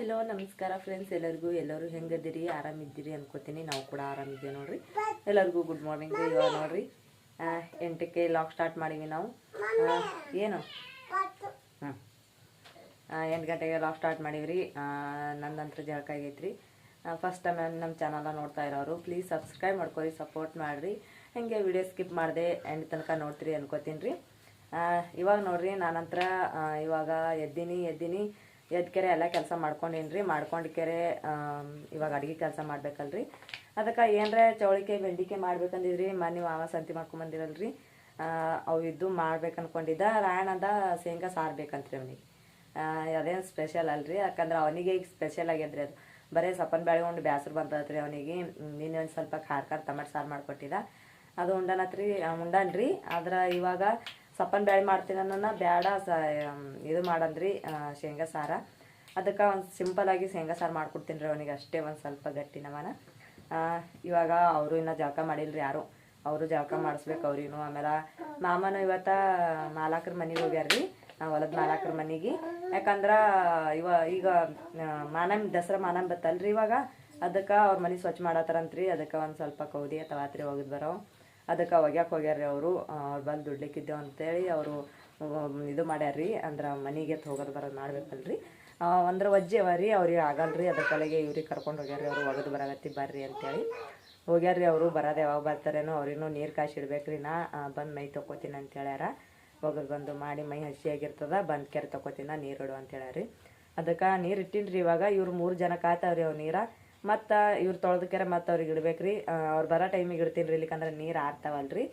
Hello ನಮಸ್ಕಾರ friends ಎಲ್ಲರಿಗೂ, ಎಲ್ಲರೂ ಹೆಂಗದಿರಿ, ಆರಾಮಿದ್ದೀರಿ ಅನ್ಕೋತೀನಿ. ನಾವು ಕೂಡ ಆರಾಮಿದ್ದೀವಿ ನೋಡ್ರಿ. ಎಲ್ಲರಿಗೂ ಗುಡ್ ಮಾರ್ನಿಂಗ್ ಇವಾಗ ನೋಡ್ರಿ. ಎಂಟಕ್ಕೆ ಲಾಕ್ ಸ್ಟಾರ್ಟ್ ಮಾಡೀವಿ ನಾವು. ಏನು? ಹ್ಞೂ ಎಂಟು ಗಂಟೆಗೆ ಲಾಕ್ ಸ್ಟಾರ್ಟ್ ಮಾಡೀವ್ರಿ. ನಂದಂತ್ರ ಜಳಕ ಫಸ್ಟ್ ಟೈಮ್ ನಮ್ಮ ಚಾನಲ್ನ ನೋಡ್ತಾ ಇರೋರು ಪ್ಲೀಸ್ ಸಬ್ಸ್ಕ್ರೈಬ್ ಮಾಡ್ಕೊರಿ ಸಪೋರ್ಟ್ ಮಾಡಿರಿ. ಹೆಂಗೆ ವಿಡಿಯೋ ಸ್ಕಿಪ್ ಮಾಡಿದೆ ಎಂಡ್ ತನಕ ನೋಡ್ತೀರಿ ಅನ್ಕೋತೀನಿ ರೀ. ಇವಾಗ ನೋಡ್ರಿ, ನಾನಂತರ ಇವಾಗ ಎದ್ದೀನಿ ಎದ್ದೀನಿ. ಎದ್ಕೆರೆ ಎಲ್ಲ ಕೆಲಸ ಮಾಡ್ಕೊಂಡಿನ್ರಿ ಮಾಡ್ಕೊಂಡ್ಕೆರೆ ಇವಾಗ ಅಡುಗೆ ಕೆಲಸ ಮಾಡ್ಬೇಕಲ್ರಿ. ಅದಕ್ಕೆ ಏನರ ಚೌಳಿಕೆ ಬೆಂಡಿಕೆ ಮಾಡ್ಬೇಕಂದಿದ್ರಿ ಮನೆ ಮಾವ ಸಂತಿ ಮಾಡ್ಕೊಂಬಂದಿರಲ್ರಿ. ಅವು ಇದ್ದು ಮಾಡ್ಬೇಕು ರಾಯಣದ ಶೇಂಗಾ ಸಾರು ಬೇಕಂತ್ರಿ ಅವನಿಗೆ ಅದೇನು ಸ್ಪೆಷಲ್ ಅಲ್ರಿ, ಯಾಕಂದ್ರೆ ಅವನಿಗೆ ಈಗ ಸ್ಪೆಷಲ್ ಆಗ್ಯದ್ರಿ ಅದು. ಬರೀ ಸಪ್ಪನ್ ಬ್ಯಾಳೆ ಉಂಡು ಬ್ಯಾಸರು ಬಂದದ್ರಿ ಅವನಿಗೆ. ನಿನ್ನೆ ಒಂದು ಸ್ವಲ್ಪ ಖಾರ ಖಾರ ಟಮಾಟೆ ಸಾರು ಮಾಡಿಕೊಟ್ಟಿದ್ದ ಅದು ಉಂಡನತ್ರಿ, ಉಂಡನ್ರಿ. ಆದ್ರೆ ಇವಾಗ ಸಪ್ಪನ್ ಬ್ಯಾಳಿ ಮಾಡ್ತೀನಿ ಅನ್ನೋನ ಬ್ಯಾಡ ಸ ಇದು ಮಾಡಂದ್ರಿ ಶೇಂಗಾ ಸಾರ. ಅದಕ್ಕೆ ಒಂದು ಸಿಂಪಲಾಗಿ ಶೇಂಗಾ ಸಾರು ಮಾಡ್ಕೊಡ್ತೀನಿ ರೀ ಅವನಿಗೆ ಅಷ್ಟೇ ಒಂದು ಸ್ವಲ್ಪ ಗಟ್ಟಿ ನಮನ ಇವಾಗ ಅವರು ಇನ್ನೂ ಜಳಕ ಮಾಡಿಲ್ರಿ ಯಾರು. ಅವರು ಜಳಕ ಮಾಡಿಸ್ಬೇಕು ಅವ್ರಿಗೂ. ಆಮೇಲೆ ಮಾಮನು ಇವತ್ತ ನಾಲ್ಕರ ಮನೆಗೆ ಹೋಗ್ಯಾರ್ರಿ. ನಾವು ಹೊಲದ ನಾಲ್ಕರ ಮನೆಗೆ. ಯಾಕಂದ್ರೆ ಇವ, ಈಗ ಮಾನಮ್, ದಸರಾ ಮಾನಮ್ ಬತ್ತಲ್ರಿ ಇವಾಗ. ಅದಕ್ಕೆ ಅವ್ರ ಮನೆ ಸ್ವಚ್ಛ ಮಾಡತ್ತಾರಂತ್ರಿ. ಅದಕ್ಕೆ ಒಂದು ಸ್ವಲ್ಪ ಕೌದಿ ಅಥವಾ ರಾತ್ರಿ ಹೋಗಿದ್ ಬರೋ ಅದಕ್ಕೆ ಒಗ್ಯಾಕೆ ಹೋಗ್ಯಾರ್ರಿ ಅವರು. ಅವ್ರು ಬಂದು ದುಡ್ಲಿಕ್ಕಿದ್ದೇವೆ ಅಂತೇಳಿ ಅವರು ಇದು ಮಾಡ್ಯಾರ್ರಿ. ಅಂದ್ರೆ ಮನೆಗೆ ಹೋಗೋದು ಬರೋದು ಮಾಡ್ಬೇಕಲ್ಲ ರೀ ಅಂದ್ರೆ ವಜ್ಜೆ ಅವ ರೀ, ಅವ್ರಿಗೆ ಆಗಲ್ರಿ. ಕಲೆಗೆ ಇವ್ರಿಗೆ ಕರ್ಕೊಂಡು ಹೋಗ್ಯಾರ್ರಿ. ಅವರು ಒಗದು ಬರಗತ್ತಿ ಬರ್ರಿ ಅಂತೇಳಿ. ಹೋಗ್ಯಾರ್ರಿ ಅವರು, ಬರೋದು ಯಾವಾಗ ಬರ್ತಾರೇನೋ ಅವ್ರಿಗೂ ನೀರು ಕಾಸಿ ಇಡ್ಬೇಕ್ರಿ. ನಾ ಬಂದು ಮೈ ತೊಗೋತೀನಿ ಅಂತ ಹೇಳ್ಯಾರ ಒಗದು ಬಂದು ಮಾಡಿ ಮೈ ಹಸಿಯಾಗಿರ್ತದ, ಬಂದು ಕೆರೆ ತೊಗೋತೀನ ನೀರು ಇಡು ಅಂತ ಹೇಳ್ಯಾರಿ ಅದಕ್ಕೆ ನೀರು ಇಟ್ಟಿನ್ರಿ ಇವಾಗ. ಇವ್ರು ಮೂರು ಜನ ಕಾತಾವ್ರಿ ಅವ್ರು ನೀರ. ಮತ್ತು ಇವ್ರು ತೊಳೆದಕ್ಕೆರೆ ಮತ್ತು ಅವ್ರಿಗೆ ರೀ ಅವ್ರು ಬರೋ ಟೈಮಿಗೆ ಇಡ್ತೀನಿ ರೀ ಇಲ್ಲಿಕಂದ್ರೆ ನೀರು ಆರ್ತಾವಲ್ರಿ.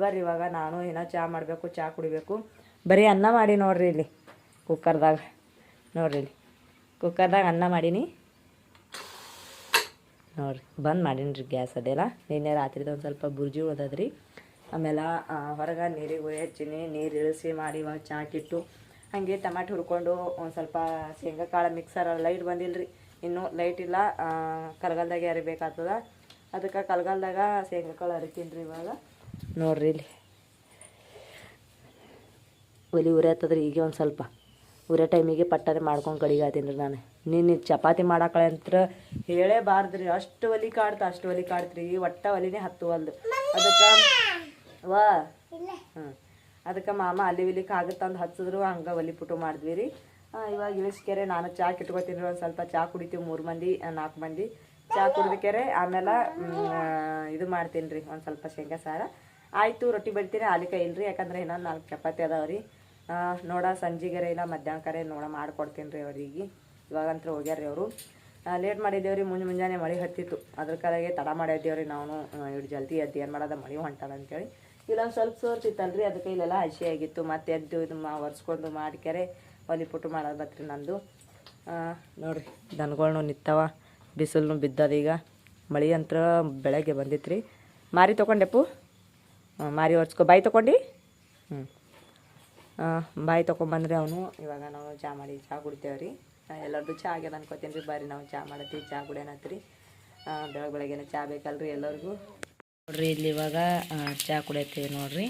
ಬರ್ರಿ ಇವಾಗ ನಾನು ಏನೋ ಚಹಾ ಮಾಡಬೇಕು ಚಹಾ ಕುಡಿಬೇಕು. ಬರೀ ಅನ್ನ ಮಾಡಿ ನೋಡ್ರಿ ಇಲ್ಲಿ ಕುಕ್ಕರ್ದಾಗ. ನೋಡ್ರಿ ಇಲ್ಲಿ ಕುಕ್ಕರ್ದಾಗ ಅನ್ನ ಮಾಡೀನಿ. ನೋಡ್ರಿ, ಬಂದ್ ಮಾಡೀನಿ ರೀ ಗ್ಯಾಸ್ ಅದೆಲ್ಲ. ನಿನ್ನೆ ರಾತ್ರಿದ ಒಂದು ಸ್ವಲ್ಪ ಬುರ್ಜಿ ಉಳ್ದದ್ರಿ. ಆಮೇಲೆ ಹೊರಗೆ ನೀರಿಗೆ ಹಚ್ಚೀನಿ. ನೀರು ಇಳಿಸಿ ಮಾಡಿ ಇವಾಗ ಚಾಕಿಟ್ಟು ಹಾಗೆ ಟಮಾಟೆ ಹುರ್ಕೊಂಡು ಒಂದು ಸ್ವಲ್ಪ ಶೇಂಗಾ ಕಾಳು ಮಿಕ್ಸರ್ ಲೈಟ್ ಬಂದಿಲ್ಲ ರೀ ಇನ್ನೂ ಲೈಟ್ ಇಲ್ಲ. ಕಲ್ಗಲ್ದಾಗ ಅರಿಬೇಕಾಗ್ತದ. ಅದಕ್ಕೆ ಕಲ್ಗಾಲ್ದಾಗ ಶೇಂಗಾಕಾಳು ಅರಿತೀನಿ ರೀ ಇವಾಗ. ನೋಡ್ರಿ ಇಲ್ಲಿ. ಒಲಿ ಉರಿಯತ್ತದ್ರಿ ಈಗ ಒಂದು ಸ್ವಲ್ಪ. ಉರಿಯೋ ಟೈಮಿಗೆ ಪಟ್ಟನೆ ಮಾಡ್ಕೊಂಡು ಕಡಿಗೆ ಆತೀನಿ ರೀ ನಾನು. ನೀನು ಚಪಾತಿ ಮಾಡಾಕಳೆ ಅಂತ ಹೇಳೇಬಾರ್ದ್ರಿ ಅಷ್ಟು ಒಲಿ ಕಾಡ್ತ ಅಷ್ಟು ಒಲಿ ಕಾಡ್ತ್ರಿ. ಒಟ್ಟ ಒಲಿನೇ ಹತ್ತುವಲ್ದು ಅದಕ್ಕೆ ವಾ. ಹ್ಞೂ ಅದಕ್ಕೆ ಮಾಮ ಅಲ್ಲಿ ವಿಲಿಕ್ಕೆ ಆಗುತ್ತಂದು ಹಚ್ಚಿದ್ರು ಹಂಗೆ ಒಲಿ ಪುಟು ಮಾಡಿದ್ವಿ ರೀ. ಇವಾಗ ಇಳಿಸ್ಕೆರೆ ನಾನು ಚಾ ಕಿಟ್ಕೊತೀನಿ ಒಂದು ಸ್ವಲ್ಪ ಚಾ ಕುಡಿತೀವಿ ಮೂರು ಮಂದಿ ನಾಲ್ಕು ಮಂದಿ. ಚಾ ಕುಡಿದಕೆರೆ ಆಮೇಲೆ ಇದು ಮಾಡ್ತೀನಿ ರೀ, ಒಂದು ಸ್ವಲ್ಪ ಶೇಂಗಾ ಸಾರ. ಆಯಿತು, ರೊಟ್ಟಿ ಬಡಿತೀನಿ ಆಲಿಕಾಯಿ ಇಲ್ರಿ, ಯಾಕಂದ್ರೆ ಇನ್ನೊಂದು ನಾಲ್ಕು ಚಪಾತಿ ಅದಾವ ರೀ. ನೋಡ ಸಂಜೆಗೆರೆ ಇಲ್ಲ, ಮಧ್ಯಾಹ್ನ ಕರೆ, ನೋಡ ಮಾಡ್ಕೊಡ್ತೀನಿ ರೀ ಅವ್ರಿಗೆ. ಇವಾಗಂತೂ ಹೋಗ್ಯಾರ ರೀ ಅವರು ಲೇಟ್ ಮಾಡಿದ್ದೇವ್ರಿ ಮುಂಜೆ ಮುಂಜಾನೆ ಮಳೆ ಹತ್ತಿತ್ತು. ಅದ್ರ ಕಡೆಗೆ ತಡ ಮಾಡಿದ್ದೇವ್ರಿ ನಾವು ಇವ್ರು ಜಲ್ದಿ ಎದ್ದು ಏನು ಮಾಡೋದ, ಮಳೆ ಹೊಂಟದ ಅಂತೇಳಿ. ಇಲ್ಲೊಂದು ಸ್ವಲ್ಪ ಸೋರ್ತಿತ್ತಲ್ರಿ, ಅದಕ್ಕೆ ಇಲ್ಲೆಲ್ಲ ಹಸಿ ಆಗಿತ್ತು. ಮತ್ತೆ ಎದ್ದು ಇದು ಮಾ, ಒರೆಸ್ಕೊಂಡು ಮಾಡಿಕೆರೆ ಒಲಿ ಪುಟ್ಟು ಮಾಡೋದು ಬತ್ರಿ ನಂದು ನೋಡಿರಿ, ದನಗಳ್ನು ನಿತ್ತವ ಬಿಸಿಲು ಬಿದ್ದದ ಈಗ. ಮಳೆ ಅಂತ ಬೆಳಗ್ಗೆ ಬಂದಿತ್ತು ರೀ ಮಾರಿ ತೊಗೊಂಡೆಪ್ಪು? ಮಾರಿ ಹೊರ್ಚ್ಕೊ ಬಾಯಿ ತೊಗೊಂಡು? ಹ್ಞೂ ಬಾಯಿ ತೊಗೊಂಬಂದ್ರಿ ಅವನು. ಇವಾಗ ನಾವು ಚಹಾ ಮಾಡಿ ಚಹಾ ಕುಡಿತೇವೆ ಎಲ್ಲರದ್ದು ಚಾ ಆಗ್ಯದ ಅನ್ಕೋತೀನಿ ರೀ ಬರ್ರಿ ನಾವು ಚಹಾ ಮಾಡತ್ತೀವಿ ಚಹಾ ಕುಡಿಯೋಣತ್ರಿ ಬೆಳಗ್ಗೆ ಬೆಳಗ್ಗೆನೆ ಚಹಾ ಬೇಕಲ್ರಿ ಎಲ್ಲರಿಗೂ. ನೋಡ್ರಿ, ಇಲ್ಲಿ ಇವಾಗ ಚಾ ಕುಡಿಯತ್ತೀವಿ ನೋಡ್ರಿ.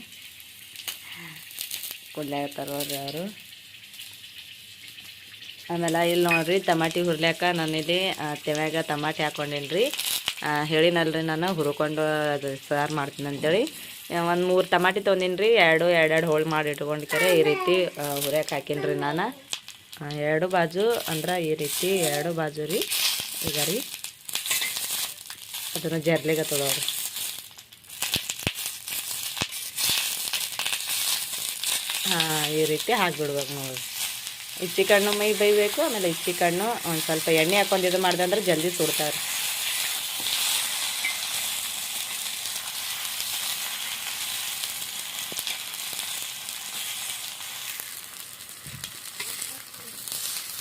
ಕುಡ್ಲಾಕತ್ತಾರ ನೋಡ್ರಿ ಅವರು. ಆಮೇಲೆ ಇಲ್ಲಿ ನೋಡ್ರಿ ಟಮಾಟಿ ಹುರ್ಲ್ಯಾಕ ಇಲ್ಲಿ ತೆವ್ಯಾಗ ಟಮಾಟಿ ಹಾಕೊಂಡೇನಿ ರೀ ಹೇಳಿನಲ್ರಿ ನಾನು, ಹುರ್ಕೊಂಡು ಅದು ಸಾರು ಮಾಡ್ತೀನಿ ಅಂತೇಳಿ. ಒಂದು ಮೂರು ಟಮಾಟಿ ತೊಗೊಂಡಿನಿ ರೀ ಎರಡು, ಎರಡೆರಡು ಹೋಳು ಮಾಡಿ ಇಟ್ಕೊಂಡಿದ್ದಾರೆ ಈ ರೀತಿ ಹುರ್ಯಾಕೆ ಹಾಕೀನಿ ರೀ ನಾನು ಎರಡು ಬಾಜು ಅಂದ್ರೆ ಈ ರೀತಿ ಎರಡು ಬಾಜು ರೀ. ಈಗ ರೀ, ಅದನ್ನು ಜರ್ಲಿಗೆ ತೊಗೊಳ್ರಿ ಹಾಂ ಈ ರೀತಿ ಹಾಕ್ಬಿಡ್ಬೇಕು ನೋಡಿ ಇಚ್ಚಿ ಕಣ್ಣು ಮೈ ಬೈಬೇಕು ಆಮೇಲೆ ಇಚ್ಚಿ ಕಣ್ಣು ಒಂದು ಸ್ವಲ್ಪ ಎಣ್ಣೆ ಹಾಕೊಂಡು ಇದು ಮಾಡಿದೆ ಅಂದ್ರೆ ಜಲ್ದಿ ಸುಡ್ತಾರೆ.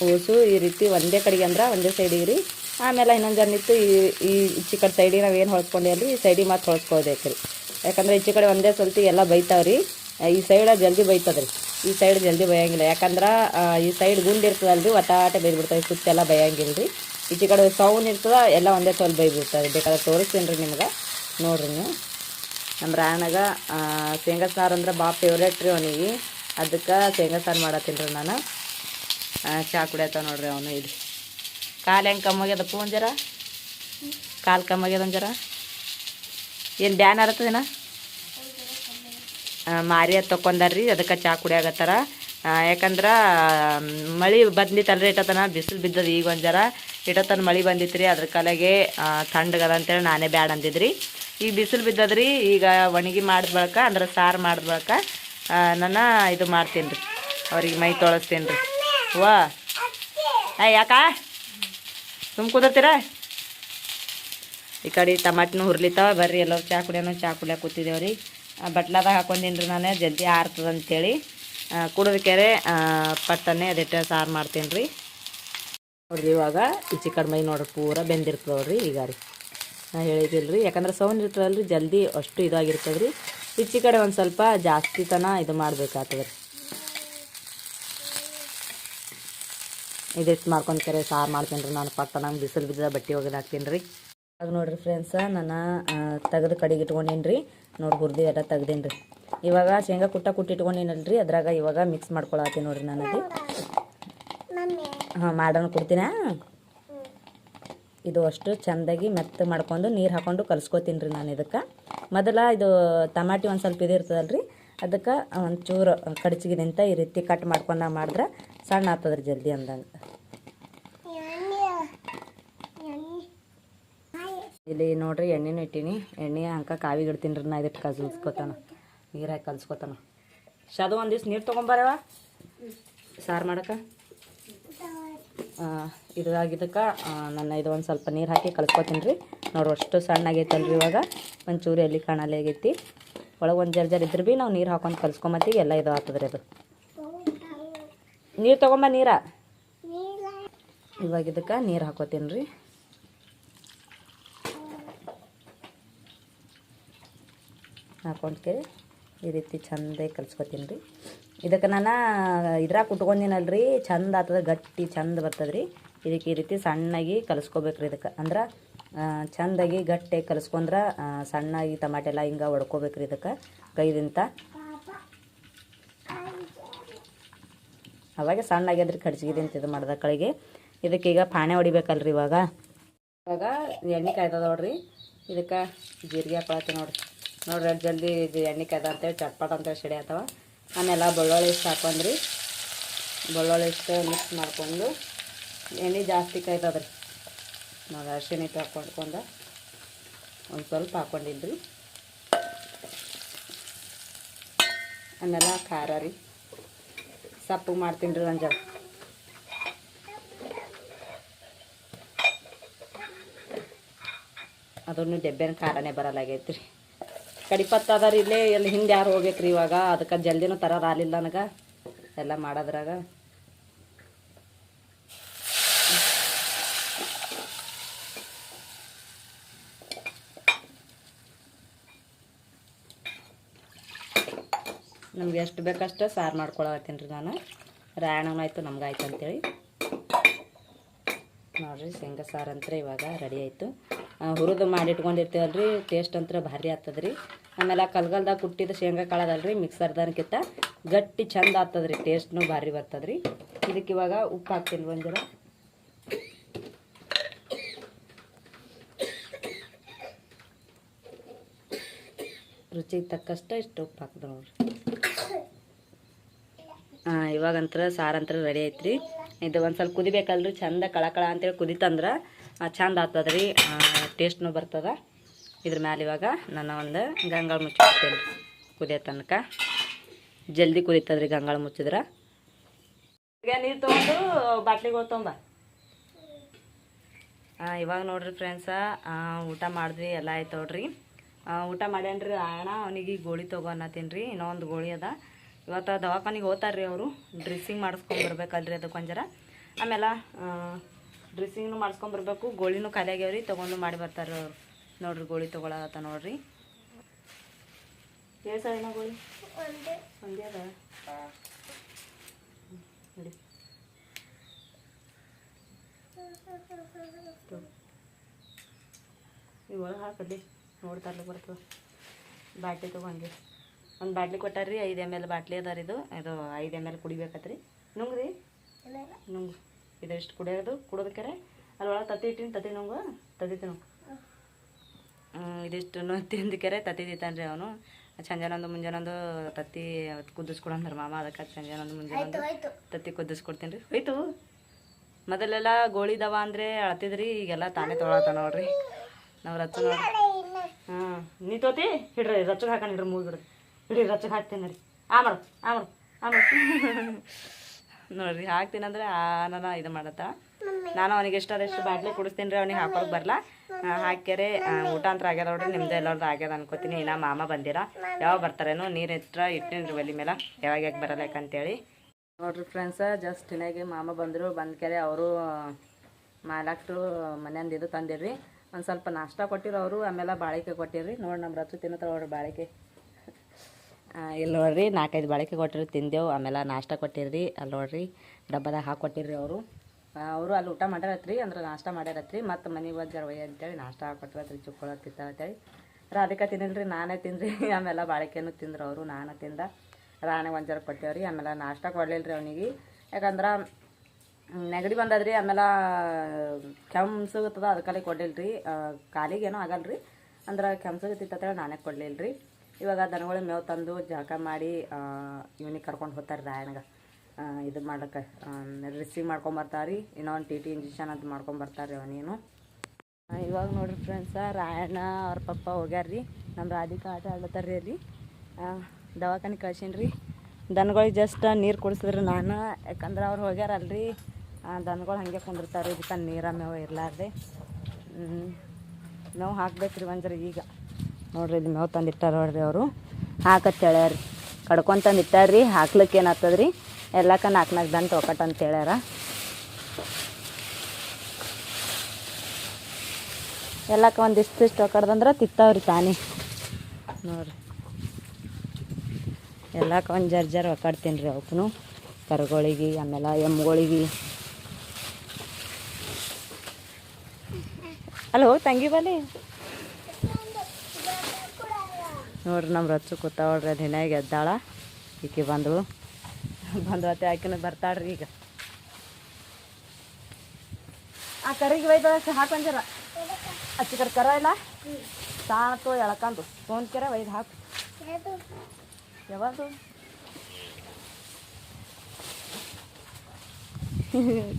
ಓಸು ಈ ರೀತಿ ಒಂದೇ ಕಡೆಗೆ ಅಂದ್ರೆ ಒಂದೇ ಸೈಡಿಗೆ ರೀ ಆಮೇಲೆ ಇನ್ನೊಂದು ಜನ ಇತ್ತು ಈ ಈ ಇಚ್ಚಿ ಕಡೆ ಸೈಡಿಗೆ ನಾವು ಏನು ಹೊಳ್ಸ್ಕೊಂಡೇವಿ ಈ ಸೈಡಿಗೆ ಮತ್ತೆ ಹೊಳ್ಸ್ಕೊಳ್ಬೇಕು ರೀ ಯಾಕಂದ್ರೆ ಈಚೆ ಕಡೆ ಒಂದೇ ಸ್ವಲ್ಪ ಎಲ್ಲ ಬೈತಾವೆ ರೀ ಈ ಸೈಡ ಜಲ್ದಿ ಬೈತದ್ರಿ. ಈ ಸೈಡ್ ಜಲ್ದಿ ಬಯೋಂಗಿಲ್ಲ ಯಾಕಂದ್ರೆ ಈ ಸೈಡ್ ಗುಂಡು ಇರ್ತದಲ್ಲ ರೀ ಒಟ್ಟಾಟೆ ಬೈದ್ಬಿಡ್ತಾವೆ ಸುತ್ತೆಲ್ಲ ಬೈಯಂಗಿಲ್ಲ ರೀ ಈಚೆ ಕಡೆ ಸೌನ್ ಇರ್ತದೆ, ಎಲ್ಲ ಒಂದೇ ಸೋಲ್ ಬೈಬಿಡ್ತಾರೆ ಬೇಕಾದ್ರೆ ತೋರಿಸ್ತೀನಿ ರೀ ನಿಮ್ಗೆ. ನೋಡ್ರಿ ನೀವು. ನಮ್ಮ ರಾಯಣಗ ಶೇಂಗಾ ಸಾರು ಅಂದ್ರೆ ಭಾಳ ಫೇವ್ರೇಟ್ ರೀ ಅವನಿಗೆ. ಅದಕ್ಕೆ ಶೇಂಗಾ ಸಾರು ಮಾಡತ್ತೀನಿ ರೀ ನಾನು ಚಹಾ ಕುಡಿಯತ್ತ ನೋಡ್ರಿ ಅವನು ಇಲ್ಲಿ ಕಾಲು ಹೆಂಗೆ ಕಮ್ಮಾಗ್ಯದಪ್ಪ ಒಂದು ಜರ ಕಾಲು ಕಮ್ಮಾಗ್ಯದ ಒಂದು ಜರ ಏನು ಬ್ಯಾನ್ ಆರತ್ತದೇನ ಮಾರಿ ಅದು ತೊಕೊಂಡಾರ್ರಿ ಅದಕ್ಕೆ ಚಾ ಕುಡಿಯಾಗತ್ತಾರ ಯಾಕಂದ್ರೆ ಮಳೆ ಬಂದಿತ್ತಲ್ರಿ ಇಟ್ಟತನ ಬಿಸಿಲು ಬಿದ್ದದ ಈಗ ಒಂದು ಜರ. ಇಟ್ಟತನ ಮಳೆ ಬಂದಿತ್ತು ರೀ ಅದ್ರ ಕಾಲಾಗೆ ತಣ್ಣಗದ ಅಂತೇಳಿ ನಾನೇ ಬ್ಯಾಡ ಅಂದಿದ್ರಿ. ಈಗ ಬಿಸಿಲು ಬಿದ್ದದ್ರಿ, ಈಗ ಒಣಗಿ ಮಾಡಿದ ಬಳಕ, ಅಂದ್ರೆ ಸಾರು ಮಾಡಿದ ಬಳಕ ನನ್ನ ಇದು ಮಾಡ್ತೀನಿ ರೀ ಅವ್ರಿಗೆ ಮೈ ತೊಳಸ್ತೀನಿ ರೀ ವಾ ಯಾಕ? ಸುಮ್ ಕುದರ್ತೀರಾ ಈ ಕಡೆ ಟಮಾಟಿನೂ ಹುರ್ಲಿತಾವ, ಬರ್ರಿ ಎಲ್ಲರೂ ಚಾ ಚಹಾ ಚಾ ಕೂತಿದ್ದೇವೆ ಕೂತಿದ್ದೇವ್ರಿ ಬಟ್ಲಾದಾಗ ಹಾಕೊಂಡಿನ್ರಿ ರೀ ನಾನು ಜಲ್ದಿ ಆರ್ತದ ಅಂತೇಳಿ ಕುಡಿದ ಕೆರೆ ಪಟ್ಟನೆ ಅದಿಟ್ಟು ಸಾರು ಮಾಡ್ತೀನಿ ರೀ ನೋಡ್ರಿ ಇವಾಗ ಕಡೆ ಮೈ ನೋಡ್ರಿ, ಪೂರ ಬೆಂದಿರ್ತದೆ ನೋಡ್ರಿ ಈಗ ರೀ. ನಾ ಹೇಳಿದಿಲ್ಲ ರೀ ಯಾಕಂದ್ರೆ ಸೌಂಡ್ ರೀ ಜಲ್ದಿ ಅಷ್ಟು ಇದಾಗಿರ್ತದೆ ರೀ ಈಚಿ ಕಡೆ ಒಂದು ಸ್ವಲ್ಪ ಜಾಸ್ತಿ ತನ ಇದು ಮಾಡ್ಬೇಕಾಗ್ತದೆ ರೀ ಇದಿಷ್ಟು ಮಾಡ್ಕೊಂಡು ಕರೆ ಸಾರು ಮಾಡ್ತೀನಿ ರೀ ನಾನು, ಪಟ್ಟ ನಂಗೆ ಬಿಸಿಲು ಬಿದ್ದ ಬಟ್ಟೆ ಒಗೆದು ಹಾಕ್ತೀನಿ ರೀ ಆಗ ನೋಡ್ರಿ ಫ್ರೆಂಡ್ಸ ನಾನು ತೆಗೆದು ಕಡೆಗೆ ಇಟ್ಕೊಂಡೀನಿ ರೀ ನೋಡಿ ಹುರಿದು ಎಲ್ಲ ತೆಗ್ದೀನಿ ರೀ. ಇವಾಗ ಶೇಂಗಾ ಕುಟ್ಟ ಕುಟ್ಟಿ ಇಟ್ಕೊಂಡೀನಲ್ಲ ರೀ ಅದ್ರಾಗ ಇವಾಗ ಮಿಕ್ಸ್ ಮಾಡ್ಕೊಳತ್ತೀನಿ ನೋಡ್ರಿ ನಾನು ಅದು. ಹಾಂ ಮಾಡೋಣ ಕೊಡ್ತೀನಾ? ಇದು ಅಷ್ಟು ಚೆಂದಾಗಿ ಮೆತ್ತ ಮಾಡ್ಕೊಂಡು ನೀರು ಹಾಕೊಂಡು ಕಲಿಸ್ಕೊತೀನಿ ರೀ ನಾನು ಇದಕ್ಕೆ. ಮೊದಲ ಇದು ಟಮಾಟಿ ಒಂದು ಸ್ವಲ್ಪ ಇದು ಇರ್ತದಲ್ಲ ರೀ ಅದಕ್ಕೆ ಒಂಚೂರು ಕಡ್ಚಿಗಿದಿಂತ ಈ ರೀತಿ ಕಟ್ ಮಾಡ್ಕೊಂಡಾಗ ಮಾಡಿದ್ರೆ ಸಣ್ಣ ಆಗ್ತದ್ರಿ ಜಲ್ದಿ ಅಂದಂಗೆ. ಇಲ್ಲಿ ನೋಡ್ರಿ ಎಣ್ಣೆನೂ ಇಟ್ಟೀನಿ. ಎಣ್ಣೆ ಅಂಕ ಕಾವಿಗೆ ಇಡ್ತೀನಿ ರೀ ನಾ ಇದಕ್ಕೆ ಕಲ್ಸ್ಕೊತಾನ. ನೀರು ಹಾಕಿ ಕಲ್ಸ್ಕೊತಾನ. ಶಾದು ಒಂದು ದಿವ್ಸ ನೀರು ತೊಗೊಂಬಾರವ ಸಾರು ಮಾಡಕ್ಕೆ ಇದಾಗಿದ್ದಕ್ಕೆ ನನ್ನ ಇದು ಒಂದು ಸ್ವಲ್ಪ ನೀರು ಹಾಕಿ ಕಲ್ಸ್ಕೊತೀನಿ ರೀ ನೋಡ್ರಿ ಅಷ್ಟು ಸಣ್ಣ ಆಗೈತಲ್ರಿ ಇವಾಗ. ಒಂಚೂರು ಎಲ್ಲಿ ಕಾಣಲೇ ಆಗೈತಿ. ಒಳಗೆ ಒಂದು ಜರ್ಜರ್ ಜರ್ ಇದ್ರೆ ಭೀ ನಾವು ನೀರು ಹಾಕೊಂಡು ಕಲ್ಸ್ಕೊಂಬತ್ತಿ ಎಲ್ಲ ಇದು ಆಗ್ತದ್ರಿ ಅದು. ನೀರು ತೊಗೊಂಬ ನೀರ? ಇವಾಗ ಇದಕ್ಕೆ ನೀರು ಹಾಕೋತೀನಿ ರೀ ಹಾಕೊಂಡ್ಕೆ ಈ ರೀತಿ ಚಂದಾಗಿ ಕಲ್ಸ್ಕೊತೀನಿ ರೀ. ಇದಕ್ಕೆ ನಾನು ಇದ್ರಾಗ ಕುಟ್ಕೊಂಡಿನಲ್ರಿ, ಚಂದ ಆಗ್ತದ, ಗಟ್ಟಿ ಚಂದ ಬರ್ತದೆ ರೀ ಇದಕ್ಕೆ ಈ ರೀತಿ ಸಣ್ಣಾಗಿ ಕಲಿಸ್ಕೋಬೇಕ್ರಿ ಇದಕ್ಕೆ. ಅಂದ್ರೆ ಚಂದಾಗಿ ಗಟ್ಟಿ ಕಲಿಸ್ಕೊಂಡ್ರೆ ಸಣ್ಣಾಗಿ ಟಮಾಟೆ ಎಲ್ಲ ಹಿಂಗೆ ಹೊಡ್ಕೋಬೇಕ್ರಿ ಇದಕ್ಕೆ ಕೈದಿಂತ ಅವಾಗ ಸಣ್ಣ ಆಗ್ಯದ್ರಿ ಕಡ್ಚಿಗಿದಿಂತ ಇದು ಮಾಡ್ದ ಕಳಿಗೆ. ಇದಕ್ಕೀಗ ಪಾಣೆ ಹೊಡಿಬೇಕಲ್ರಿ ಇವಾಗ. ಇವಾಗ ಎಣ್ಣೆ ಕಾಯ್ತದ ನೋಡ್ರಿ. ಇದಕ್ಕೆ ಜೀರಿಗೆ ಹಾಕೊಳತ್ತೆ ನೋಡ್ರಿ. ನೋಡ್ರಿ ಜಲ್ದಿ ಇದು ಎಣ್ಣೆ ಕದ ಅಂತೇಳಿ, ಚಟ್ಪಟ್ ಅಂತೇಳಿ ಸಿಡಿ ಆತವ ಆಮೇಲೆ ಬೆಳ್ಳುಳ್ಳಿ ಇಷ್ಟು ಹಾಕೊಂಡ್ರಿ. ಬೆಳ್ಳುಳ್ಳಿ ಇಷ್ಟು ಮಿಕ್ಸ್ ಮಾಡ್ಕೊಂಡು, ಎಣ್ಣೆ ಜಾಸ್ತಿ ಕಾಯ್ತದ್ರಿ. ನೋಡಿ ಅರಿಶಿನ ಹಿಟ್ಟು ಒಂದು ಸ್ವಲ್ಪ ಹಾಕೊಂಡಿದ್ರಿ. ಆಮೇಲೆ ಖಾರ ರೀ. ಸಪ್ಪು ಮಾಡ್ತೀನಿ ರೀ ಒಂದು ಅದನ್ನು ಡೆಬ್ಬೆನ ಖಾರನೇ ಬರಲಾಗೈತ್ರಿ. ಕಡಿಪತ್ತು ಅದ ರೀ ಇಲ್ಲೇ ಎಲ್ಲಿ ಹಿಂದೆ ಯಾರು ಹೋಗ್ಬೇಕ್ರಿ ಇವಾಗ? ಅದಕ್ಕೆ ಜಲ್ದಿನೂ ತರ ಆಗಲಿಲ್ಲ ನನಗೆ. ಎಲ್ಲ ಮಾಡೋದ್ರಾಗ. ನಮ್ಗೆ ಎಷ್ಟು ಬೇಕಷ್ಟು ಸಾರು ಮಾಡ್ಕೊಳತ್ತೀನಿ ರೀ ನಾನು. ರಾಯಣನಾಯ್ತು ಆಯಿತು, ನಮ್ಗೆ ಆಯ್ತು ಅಂತೇಳಿ. ನೋಡ್ರಿ, ಶೇಂಗಾ ಸಾರು ಅಂತ ಇವಾಗ ರೆಡಿ ಆಯಿತು. ಹುರಿದು ಮಾಡಿಟ್ಕೊಂಡಿರ್ತೀವಲ್ರಿ ಟೇಸ್ಟ್ ಅಂತ ಭಾರಿ ಆಗ್ತದ್ರಿ. ಆಮೇಲೆ ಕಲ್ಗಲ್ದಾಗ ಕುಟ್ಟಿದ ಶೇಂಗಾ ಕಾಳದಲ್ಲ ರೀ ಮಿಕ್ಸರ್ದನ್ಕಿಂತ ಗಟ್ಟಿ ಚಂದ ಆಗ್ತದ್ರಿ ಟೇಸ್ಟ್ನು ಭಾರಿ ಬರ್ತದೆ ರೀ ಇದಕ್ಕೆ ಇವಾಗ ಉಪ್ಪು ಹಾಕ್ತೀನಿ ಒಂದಿರ ರುಚಿಗೆ ತಕ್ಕಷ್ಟು ಇಷ್ಟು ಉಪ್ಪು ಹಾಕ್ತದೆ ನೋಡ್ರಿ. ಹಾಂ ಇವಾಗಂತರ ಸಾರಂತ್ರ ರೆಡಿ ಐತ್ರಿ. ಇದು ಒಂದು ಸ್ವಲ್ಪ ಕುದಿಬೇಕಲ್ರಿ, ಚಂದ ಕಳಕಳ ಅಂತೇಳಿ ಕುದಿತಂದ್ರೆ ಚಂದ ಆಗ್ತದ್ರಿ ಟೇಸ್ಟ್ನು ಬರ್ತದ. ಇದ್ರ ಮ್ಯಾಲೆ ಇವಾಗ ನಾನು ಒಂದು ಗಂಗಾಳ ಮುಚ್ಚಿಡ್ತೇನೆ ಕುದಿಯೋ ತನಕ. ಜಲ್ದಿ ಕುದೀತದ್ರಿ ಗಂಗಾಳ ಮುಚ್ಚಿದ್ರ. ನೀರು ತೊಗೊಂಡು ಬಾಟ್ಲಿಗೆ ತೊಗೊಂಬ ಇವಾಗ ನೋಡ್ರಿ ಫ್ರೆಂಡ್ಸ ಊಟ ಮಾಡಿದ್ವಿ ಎಲ್ಲ ಆಯ್ತು ನೋಡ್ರಿ. ಊಟ ಮಾಡ್ಯಾನ್ರಿ ಅಣ್ಣ ಅವನಿಗೆ ಗೋಳಿ ತಗೋ ಅನ್ನತ್ತೀನಿ ರೀ ಇನ್ನೊಂದು ಗೋಳಿ ಅದ. ಇವತ್ತು ದವಾಖಾನಿಗೆ ಹೋಗ್ತಾರ್ರಿ ಅವರು ಡ್ರೆಸ್ಸಿಂಗ್ ಮಾಡಿಸ್ಕೊಂಬರ್ಬೇಕಲ್ರಿ ಬರ್ಬೇಕಲ್ರಿ ಅದಕ್ಕೆ ಒಂಜರ ಆಮೇಲೆ ಡ್ರೆಸ್ಸಿಂಗ್ನು ಮಾಡಿಸ್ಕೊಂಬರ್ಬೇಕು ಗೋಳಿನೂ ಖಾಲಿ ಆಗ್ಯಾವ್ರಿ ತೊಗೊಂಡು ಮಾಡಿ ಬರ್ತಾರೆ ಅವ್ರು. ನೋಡ್ರಿ ಗೋಳಿ ತೊಗೊಳತ್ತ ನೋಡ್ರಿ. ಎಷ್ಟು ಸಲ ಗೋಳಿ? ಒಂದೇ. ಅದ? ನಡಿ. ನೀವು ಒಳಗೆ ಹಾಕಲ್ಲಿ ನೋಡ್ತಾರ್ಲಿ ಬರ್ತದೆ. ಬಾಟ್ಲಿ ತಗೊಂಡಿ ಒಂದು ಬಾಟ್ಲಿ ಕೊಟ್ಟಾರ್ರಿ ಐದು ಎಂ ಎಲ್ ಬಾಟ್ಲಿ ಅದ ರೀ ಇದು. ಇದು ಐದು ಎಂ ಎಲ್ ಕುಡಿಬೇಕತ್ರಿ. ನುಂಗ್ರಿ. ನುಂಗು. ಇದೆಷ್ಟು ಕುಡಿಯೋದು? ಕುಡಬೇಕಾರೆ. ಅಲ್ಲಿ ಒಳಗೆ ತತ್ತಿ ಇಟ್ಟಿನಿ ತತ್ತಿ ನುಂಗು. ತತ್ತಿ ತಿನ್ನು. ಇದಿಷ್ಟು ತಿಂದಿಕೆರೆ ತತ್ತಿ ರೀ ಅವನು. ಸಂಜಾನಂದು ಮುಂಜಾನೊಂದು ತತ್ತಿ ಕುದಿಸ್ಕೊಡಂದ್ರ ಮಾಮ ಅದಕ್ಕೆ ಸಂಜಾನಂದು ಮುಂಜಾನೊಂದು ತತ್ತಿ ಕುದಿಸ್ಕೊಡ್ತೀನಿ ರೀ. ಹೋಯ್ತು. ಮೊದಲೆಲ್ಲ ಗೋಳಿದವ ಅಂದರೆ ಅಳ್ತಿದ್ರಿ ಈಗೆಲ್ಲ ತಾನೇ ತೊಗೊಳತ್ತ ನೋಡ್ರಿ. ನಾವು ರಚ್ಚು ನೋಡ್ರಿ. ಹಾಂ ನೀ ತೋತಿ ಹಿಡ್ರಿ ರಚ್ಚಗೆ ಹಾಕೊಂಡು ಹಿಡ್ರಿ ಮೂಗಿ ಹಿಡ್ರಿ ಹಿಡ್ರಿ ರಚ್ಚಗೆ ಹಾಕ್ತೀನಿ ರೀ. ಆಮರು ಆಮರು ಆಮರು ನೋಡ್ರಿ ಹಾಕ್ತೀನಂದ್ರೆ ಆ ನಾನು ಇದು ಮಾಡತ್ತ? ನಾನು ಅವನಿಗೆ ಎಷ್ಟಾದಷ್ಟು ಬಾಟ್ಲಿ ಕುಡಿಸ್ತೀನಿ ರೀ ಅವ್ನಿಗೆ ಹಾಕೋಕೆ ಬರಲ್ಲ ಹಾಕ್ಯಾರೆ. ಊಟ ಅಂತ ಆಗ್ಯದ ನೋಡ್ರಿ ನಿಮ್ದು ಎಲ್ಲರದ್ದು ಆಗ್ಯದ ಅನ್ಕೋತೀನಿ. ಇನ್ನ ಮಾಮ ಬಂದಿರ ಯಾವಾಗ ಬರ್ತಾರೇನು ನೀರು ಇಟ್ರ ಇಟ್ಟಿನ್ರಿ ರೀ ಒಲಿ ಮೇಲೆ. ಯಾವಾಗ ಯಾಕೆ ಬರಲ್ಲ ಯಾಕಂತೇಳಿ ನೋಡ್ರಿ ಫ್ರೆಂಡ್ಸ ಜಸ್ಟ್ ಇನ್ನಾಗೆ ಮಾಮ ಬಂದರು ಬಂದ್ಕೆರೆ ಅವರು ಮಾಲಾಕ್ಟ್ರು ಮನೆಯಿಂದ ಇದು ತಂದಿರ್ರಿ. ಒಂದು ಸ್ವಲ್ಪ ನಾಷ್ಟ ಕೊಟ್ಟಿರು ಅವರು ಆಮೇಲೆ ಬಾಳಿಕೆ ಕೊಟ್ಟಿರ್ರಿ. ನೋಡಿ ನಮ್ಮ ರಚು ತಿನ್ನತ್ತಾರ ನೋಡ್ರಿ ಬಾಳಿಕೆ. ಇಲ್ಲಿ ನೋಡ್ರಿ, ನಾಲ್ಕೈದು ಬಾಳಿಕೆ ಕೊಟ್ಟಿರಿ ತಿಂದೆವು, ಆಮೇಲೆ ನಾಷ್ಟ ಕೊಟ್ಟಿರ್ರಿ. ಅಲ್ಲಿ ನೋಡ್ರಿ ಡಬ್ಬದಾಗ ಹಾಕಿ ಅವರು. ಅವರು ಅಲ್ಲಿ ಊಟ ಮಾಡ್ಯಾರತ್ರಿ, ಅಂದ್ರೆ ನಾಷ್ಟ ಮಾಡ್ಯಾರತ್ರಿ. ಮತ್ತು ಮನೆಗೆ ಬಂದು ಜರ ಒಯ್ಯ ಅಂತೇಳಿ ನಾಷ್ಟ ಹಾಕೊಟ್ಟಿರತ್ರಿ ಚುಕ್ಕೊಳ ತಿತ್ತ ಅಂತೇಳಿ. ರಾಧಿಕಾ ತಿನ್ನಿಲ್ರಿ ನಾನೇ ತಿಂದ್ರಿ. ಆಮೇಲೆ ಬಾಳಿಕೆನೂ ತಿಂದ್ರು ಅವರು, ನಾನು ತಿಂದ. ರಾಣೆಗೆ ಒಂದು ಜರ ಕೊಟ್ಟೇವ್ರಿ, ಆಮೇಲೆ ನಾಷ್ಟ ಕೊಡ್ಲಿಲ್ಲ ಅವನಿಗೆ. ಯಾಕಂದ್ರೆ ನೆಗಡಿ ಬಂದದ್ರಿ, ಆಮೇಲೆ ಕೆಮ್ಸಗತ್ತದ ಅದಕ್ಕಲ್ಲಿ ರೀ ಕಾಲಿಗೆ ಏನೋ ಆಗಲ್ರಿ. ಅಂದ್ರೆ ಕೆಮ್ಸಗತ್ತಿತ್ತಂತೇಳಿ ನಾನೇ ಕೊಡ್ಲಿಲ್ರಿ. ಇವಾಗ ದನಗಳ ಮೇವು ತಂದು ಜಳಕ ಮಾಡಿ ಇವನಿಗೆ ಕರ್ಕೊಂಡು ಹೋಗ್ತಾರೆ ರಾಯಣ್ಗೆ. ಇದು ಮಾಡೋಕ್ಕೆ ರಿಸೀವ್ ಮಾಡ್ಕೊಂಬರ್ತಾರೆ ಇನ್ನೊಂದು ಟಿ ಟಿ ಇಂಜೆಕ್ಷನ್ ಅಂತ ಮಾಡ್ಕೊಂಬರ್ತಾರೆ ಅವನೇನು ಇವಾಗ ನೋಡಿರಿ ಫ್ರೆಂಡ್ಸ ರಾಯಣ್ಣ ಅವ್ರ ಪಪ್ಪ ಹೋಗ್ಯಾರ್ರಿ ನಮ್ಮ ರಾಧಿಕಾ ಆಟ ಆಡ್ಲತ್ತಾರ್ರಿ ಅಲ್ಲಿ. ದವಾಖಾನೆ ಕಳ್ಸೀನಿ ರೀ ದನಗಳಿಗೆ ಜಸ್ಟ್ ನೀರು ಕುಡಿಸಿದ್ರಿ ನಾನು, ಯಾಕಂದ್ರೆ ಅವ್ರು ಹೋಗ್ಯಾರಲ್ರಿ ದನಗಳು ಹಾಗೆ ಕುಂದಿರ್ತಾರೆ, ಇದಕ್ಕೆ ನೀರ ಮೇವು ಇರಲಾರ್ದೆ. ನಾವು ಹಾಕ್ಬೇಕು ರೀ ಒಂದ್ರೆ ಈಗ. ನೋಡ್ರಿ, ಇದು ಮೇವು ತಂದಿಟ್ಟಾರ ನೋಡ್ರಿ ಅವರು. ಹಾಕತ್ ಹೇಳ್ಯಾರ ಕಡ್ಕೊಂಡ್ ಇಟ್ಟಾರ್ರಿ ಹಾಕ್ಲಿಕ್ಕೆ ಏನಾಗ್ತದ ರೀ ಎಲ್ಲಕ್ಕ ನಾಲ್ಕು ನಾಲ್ಕು ದಂಟು ಒಕ್ಕಟ್ಟು ಅಂತ ಹೇಳ್ಯಾರ. ಎಲ್ಲಕ್ಕ ಒಂದಿಷ್ಟು ಇಷ್ಟು ಒಕ್ಕಡ್ದಂದ್ರೆ ತಿತ್ತಾವ್ರಿ ತಾನೇ. ನೋಡ್ರಿ. ಎಲ್ಲಕ್ಕ ಒಂದು ಜರ್ ಜರ್ ಒಕ್ಕಾಡ್ತೀನಿ ರೀ ಅವಕ್ಕೂ ಕರುಗಳಿಗೆ ಆಮೇಲೆ ಎಮ್ಗಳಿಗೆ. ಹೋಗಿ ತಂಗಿ ಬಲಿ ನೋಡ್ರಿ ನಮ್ಮ ರಚ್ಚು ಕೂತಾವಳ್ರಿ ಅದು ಹಿನಾಗ ಎದ್ದಾಳ. ಈಕೆ ಬಂದಳು. ಬಂದವತ್ತೆ ಆಕಿನ ಬರ್ತಾಳ್ರಿ ಈಗ. ಆ ಕರಿಗೆ ಒಯ್ದ ಹಾಕೊಂಜರ ಅಚ್ಚಿ ಕಡೆ ಕರ ಇಲ್ಲ? ಸಾತು ಎಳ್ಕಂದು. ಫೋನ್ ಕೆರ ಒಯ್ದು ಹಾಕು. ಯಾವಾಗ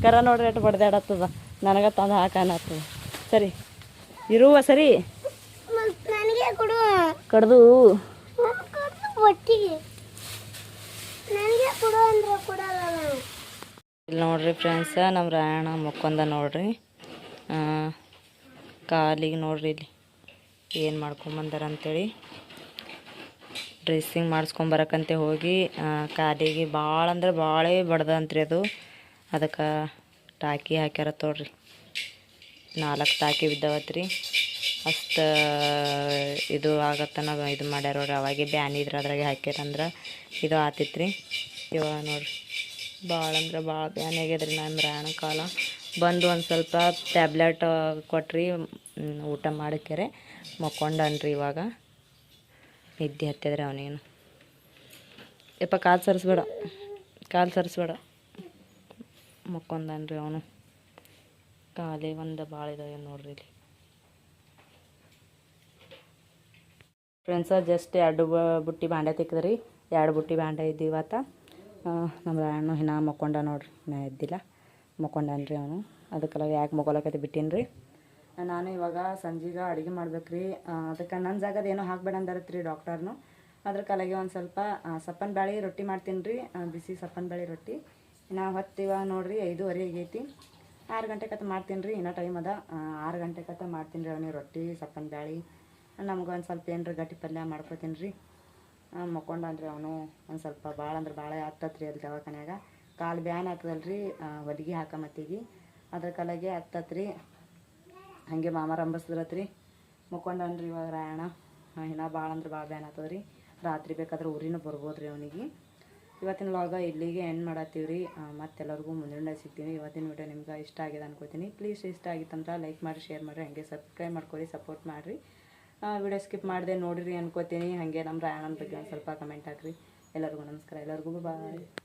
ಕರ ನೋಡ್ರಿ ಎಷ್ಟು ಬಡ್ದಾಡತ್ತದ. ನನಗೆ ತಂದು ಹಾಕನಾತು ಸರಿ. ಇರುವ ಸರಿ. ಕಡ್ದು. ಇಲ್ಲಿ ನೋಡ್ರಿ ಫ್ರೆಂಡ್ಸ ನಮ್ಮ ರಾಯಣ ಮುಕ್ಕೊಂದ ನೋಡ್ರಿ. ಕಾಲಿಗೆ ನೋಡ್ರಿ ಇಲ್ಲಿ ಏನು ಮಾಡ್ಕೊಂಬಂದಾರ ಅಂತೇಳಿ. ಡ್ರೆಸ್ಸಿಂಗ್ ಮಾಡಿಸ್ಕೊಂಬರಕಂತೆ ಹೋಗಿ. ಕಾಲಿಗೆ ಭಾಳ ಅಂದ್ರೆ ಭಾಳ ಬಡ್ದಂತ್ರಿ ಅದು. ಅದಕ್ಕೆ ಟಾಕಿ ಹಾಕ್ಯಾರ ತೋಡ್ರಿ. ನಾಲ್ಕು ಟಾಕಿ ಬಿದ್ದಾವತ್ರಿ. ಅಷ್ಟು, ಇದು ಆಗತ್ತನ ಇದು ಮಾಡ್ಯಾರ ಅವಾಗೆ ಬ್ಯಾನ್ ಇದ್ರ ಅದ್ರಾಗೆ ಹಾಕ್ಯಾರಂದ್ರೆ ಇದು ಆತಿತ್ರಿ. ಇವಾಗ ನೋಡ್ರಿ ಭಾಳ ಅಂದ್ರೆ ಭಾಳ ಬ್ಯಾನ್ ಆಗ್ಯದ್ರಿ ನಾನು ರಾಯಣ ಕಾಲ. ಬಂದು ಒಂದು ಸ್ವಲ್ಪ ಟ್ಯಾಬ್ಲೆಟ್ ಕೊಟ್ರಿ ಊಟ ಮಾಡಕ್ಕೆರೆ ಮಕ್ಕೊಂಡನ್ರಿ ಇವಾಗ. ನಿದ್ದೆ ಹತ್ತಿದ್ರೆ ಅವನೇನು. ಯಪ್ಪ, ಕಾಲು ಸರಿಸ್ಬೇಡ. ಕಾಲು ಸರಿಸ್ಬೇಡ. ಮಕ್ಕೊಂಡನ್ರಿ ಅವನು. ಕಾಲೇ ಒಂದು ಭಾಳ ಇದಾವೆ ನೋಡ್ರಿ ಇಲ್ಲಿ. ಫ್ರೆಂಡ್ಸ ಜಸ್ಟ್ ಎರಡು ಬುಟ್ಟಿ ಬಾಂಡೆ ತಿಕ್ಕಿದ್ರಿ ಎರಡು ಬುಟ್ಟಿ ಬಾಂಡೆ ಇದ್ದು ಇವತ್ತು ನಮ್ಮ ರಾಯಣ್ಣ ಹಿನ ಮಕ್ಕೊಂಡ ನೋಡ್ರಿ ನಾ ಎದ್ದಿಲ್ಲ. ಮಕ್ಕೊಂಡನ್ರಿ ಅವನು. ಅದಕ್ಕೆಲ್ಲ ಯಾಕೆ ಮಕ್ಕೊಳಕತ್ತೆ ಬಿಟ್ಟೀನಿ ರೀ? ನಾನು ಇವಾಗ ಸಂಜೆಗೆ ಅಡುಗೆ ಮಾಡ್ಬೇಕು ರೀ ಅದಕ್ಕೆ ನನ್ನ ಜಾಗದ ಏನೋ ಹಾಕ್ಬೇಡ ಅಂದಾರತ್ರಿ ಡಾಕ್ಟರ್ನು. ಅದ್ರ ಕಲೆಗೆ ಒಂದು ಸ್ವಲ್ಪ ಸಪ್ಪನ್ ಬ್ಯಾಳಿ ರೊಟ್ಟಿ ಮಾಡ್ತೀನಿ ರೀ. ಬಿಸಿ ಸಪ್ಪನ್ ಬ್ಯಾಳಿ ರೊಟ್ಟಿ. ನಾವು ಹೊತ್ತು ಇವಾಗ ನೋಡ್ರಿ, ಐದೂವರೆ ಆಗೈತಿ. ಆರು ಗಂಟೆ ಕತ್ತ ಮಾಡ್ತೀನಿ ರೀ. ಇನ್ನೂ ಟೈಮ್ ಅದ. ಆರು ಗಂಟೆ ಕತ್ತ ಮಾಡ್ತೀನಿ ರೀ ಅವನಿಗೆ ರೊಟ್ಟಿ, ಸಪ್ಪನ್ ಬ್ಯಾಳಿ. ನಮ್ಗೆ ಒಂದು ಸ್ವಲ್ಪ ಏನರ ಗಟ್ಟಿ ಪಲ್ಯ ಮಾಡ್ಕೊತೀನಿ ರೀ ಮಕ್ಕೊಂಡನ್ರಿ ಅವನು. ಒಂದು ಸ್ವಲ್ಪ ಭಾಳ ಅಂದ್ರೆ ಭಾಳ ಆಗ್ತತ್ರಿ ಅಲ್ಲಿ ದವಾಖಾನ್ಯಾಗ. ಕಾಲು ಬ್ಯಾನ್ ಆಗ್ತದಲ್ರಿ ಹೊಲಿಗೆ ಹಾಕಮತ್ತಿಗೆ. ಅದ್ರ ಕಲೆಗೆ ಆಗ್ತತ್ರಿ ಹಾಗೆ ಮಾಮ ರಂಬಸ್ದ್ರತ್ರಿ ಮುಕ್ಕೊಂಡನ್ರಿ ಇವಾಗ ರಾಯಣ ಇನ್ನ ಭಾಳ ಅಂದ್ರೆ ಭಾಳ ಬ್ಯಾನ್ ಆಗ್ತದ್ರಿ. ರಾತ್ರಿ ಬೇಕಾದ್ರೆ ಊರಿನ ರೀ ಅವನಿಗೆ. ಇವತ್ತಿನ ಲಾಗ ಇಲ್ಲಿಗೆ ಎಂಡ್ ಮಾಡತ್ತೀವಿ ರೀ ಮತ್ತೆಲ್ಲರಿಗೂ ಮುಂದಿನ ಸಿಗ್ತೀನಿ. ಇವತ್ತಿನ ವಿಡಿಯೋ ನಿಮ್ಗೆ ಇಷ್ಟ ಆಗಿದೆ ಅನ್ಕೋತೀನಿ. ಪ್ಲೀಸ್ ಇಷ್ಟ ಆಗಿತ್ತಂದ್ರೆ ಲೈಕ್ ಮಾಡಿ ಶೇರ್ ಮಾಡಿರಿ ಹಾಗೆ ಸಬ್ಸ್ಕ್ರೈಬ್ ಮಾಡ್ಕೊಳ್ಳಿ ಸಪೋರ್ಟ್ ಮಾಡಿರಿ. ವಿಡಿಯೋ ಸ್ಕಿಪ್ ಮಾಡಿದೆ ನೋಡಿರಿ ಅನ್ಕೋತೀನಿ. ಹಾಗೆ ನಮ್ಮ ರಾಯಣ್ಣನ ಬಗ್ಗೆ ಒಂದು ಸ್ವಲ್ಪ ಕಮೆಂಟ್ ಹಾಕ್ರಿ. ಎಲ್ಲರಿಗೂ ನಮಸ್ಕಾರ. ಎಲ್ಲರಿಗೂ ಬಾಯ್